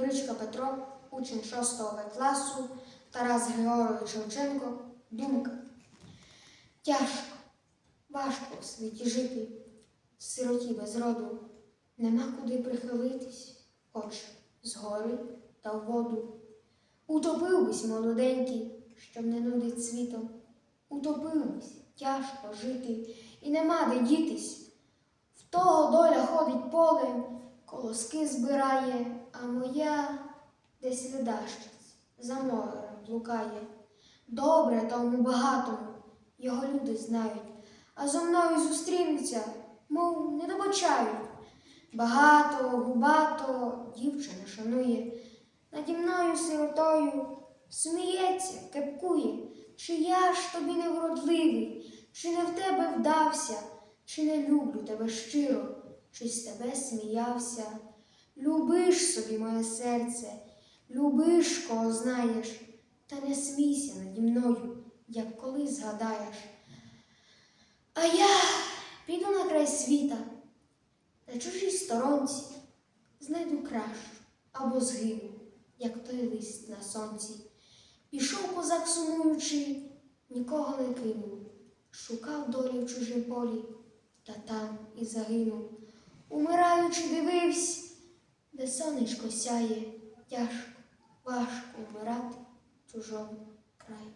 Бричка Петро, учень 6 В класу, Тарас Григорович Шевченко, думка. Тяжко, важко в світі жити, сироті без роду, нема куди прихилитись, хоч згори та в воду. Утопив бись молоденький, щоб не нудить світом. Утопив тяжко жити, і нема де дітись. В того доля ходить полем, колоски збирає, а моя десь ледащиць за морем блукає. Добре тому багатому, його люди знають, а зо мною зустрінуться, мов не добачають. Багато, губато дівчина шанує, наді мною сиротою сміється, кепкує, чи я ж тобі не вродливий, чи не в тебе вдався, чи не люблю тебе щиро, чи з тебе сміявся. Любиш собі моє серце, любиш, кого знаєш, та не смійся наді мною, як коли згадаєш. А я піду на край світа, на чужій сторонці, знайду кращу або згину, як той лист на сонці. Пішов козак сумуючи, нікого не кинув, шукав долі в чужім полі, та там і загинув. Умираючи, дивився, де сонечко сяє, тяжко, важко вмирати в чужому краю.